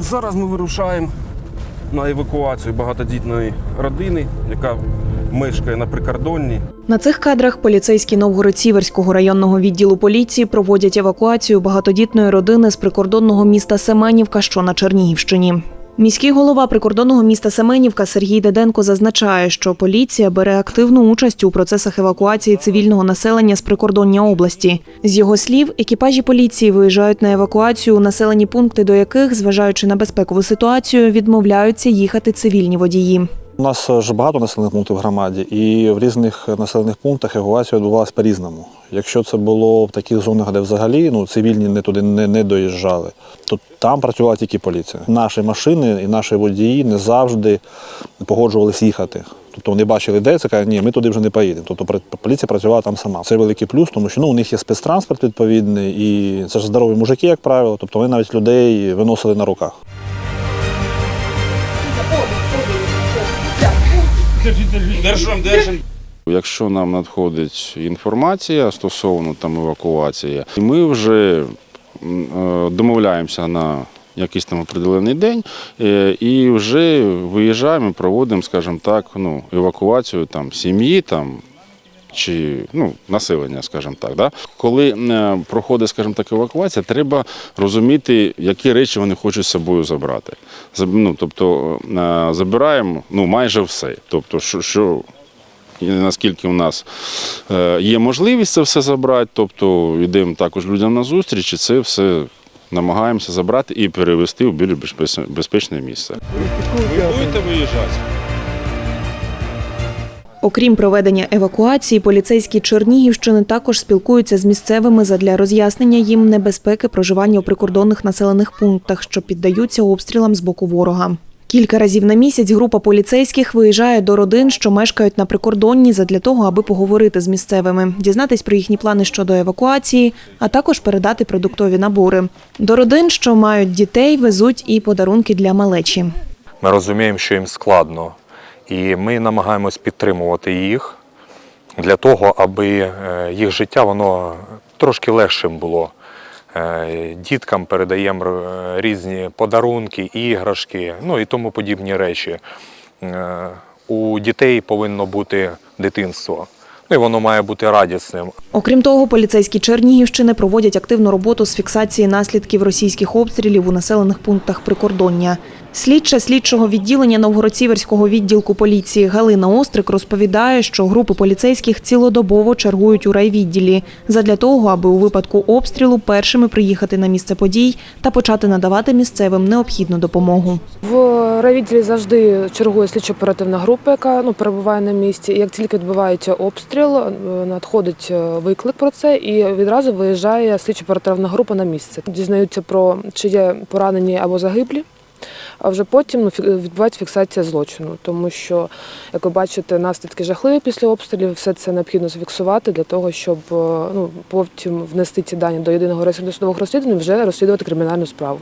Зараз ми вирушаємо на евакуацію багатодітної родини, яка мешкає на прикордонні. На цих кадрах поліцейські Новгород-Сіверського районного відділу поліції проводять евакуацію багатодітної родини з прикордонного міста Семенівка, що на Чернігівщині. Міський голова прикордонного міста Семенівка Сергій Деденко зазначає, що поліція бере активну участь у процесах евакуації цивільного населення з прикордоння області. З його слів, екіпажі поліції виїжджають на евакуацію у населені пункти, до яких, зважаючи на безпекову ситуацію, відмовляються їхати цивільні водії. У нас ж багато населених пунктів в громаді, і в різних населених пунктах евакуація відбувалася по-різному. Якщо це було в таких зонах, де взагалі ну, цивільні не туди не, не доїжджали, то там працювала тільки поліція. Наші машини і наші водії не завжди погоджувалися їхати. Тобто вони бачили, де це кажуть, ні, ми туди вже не поїдемо. Тобто поліція працювала там сама. Це великий плюс, тому що ну, у них є спецтранспорт відповідний, і це ж здорові мужики, як правило. Тобто вони навіть людей виносили на руках. Якщо нам надходить інформація стосовно там евакуації, ми вже е, домовляємося на якийсь там определений день е, і вже виїжджаємо, проводимо, скажімо так, ну, евакуацію там сім'ї там. Чи ну, населення, скажімо так, да? коли е, проходить, скажімо так, евакуація, треба розуміти, які речі вони хочуть з собою забрати. Ну, тобто е, забираємо ну, майже все. Тобто, що, що наскільки у нас е, є можливість це все забрати, тобто йдемо також людям на зустріч, і це все намагаємося забрати і перевести в більш безпечне місце. Ви будете виїжджати? Окрім проведення евакуації, поліцейські Чернігівщини також спілкуються з місцевими задля роз'яснення їм небезпеки проживання у прикордонних населених пунктах, що піддаються обстрілам з боку ворога. Кілька разів на місяць група поліцейських виїжджає до родин, що мешкають на прикордонні, задля того, аби поговорити з місцевими, дізнатись про їхні плани щодо евакуації, а також передати продуктові набори. До родин, що мають дітей, везуть і подарунки для малечі. Ми розуміємо, що їм складно, і ми намагаємось підтримувати їх для того, аби е, їх життя воно трошки легшим було. Е, Діткам передаємо е, різні подарунки, іграшки, ну і тому подібні речі. У дітей повинно бути дитинство. Ну і воно має бути радісним. Окрім того, поліцейські Чернігівщини проводять активну роботу з фіксації наслідків російських обстрілів у населених пунктах прикордоння. Слідча слідчого відділення Новгород-Сіверського відділку поліції Галина Острик розповідає, що групи поліцейських цілодобово чергують у райвідділі задля того, аби у випадку обстрілу першими приїхати на місце подій та почати надавати місцевим необхідну допомогу. В райвідділі завжди чергує слідчо-оперативна група, яка ну, перебуває на місці. Як тільки відбувається обстріл, е, надходить е, виклик про це і відразу виїжджає слідчо-оперативна група на місце. Дізнаються про чи є поранені або загиблі. А вже потім ну, відбувається фіксація злочину, тому що, як ви бачите, наслідки жахливі після обстрілів. Все це необхідно зафіксувати для того, щоб е, ну, потім внести ці дані до єдиного досудових розслідувань, вже розслідувати кримінальну справу.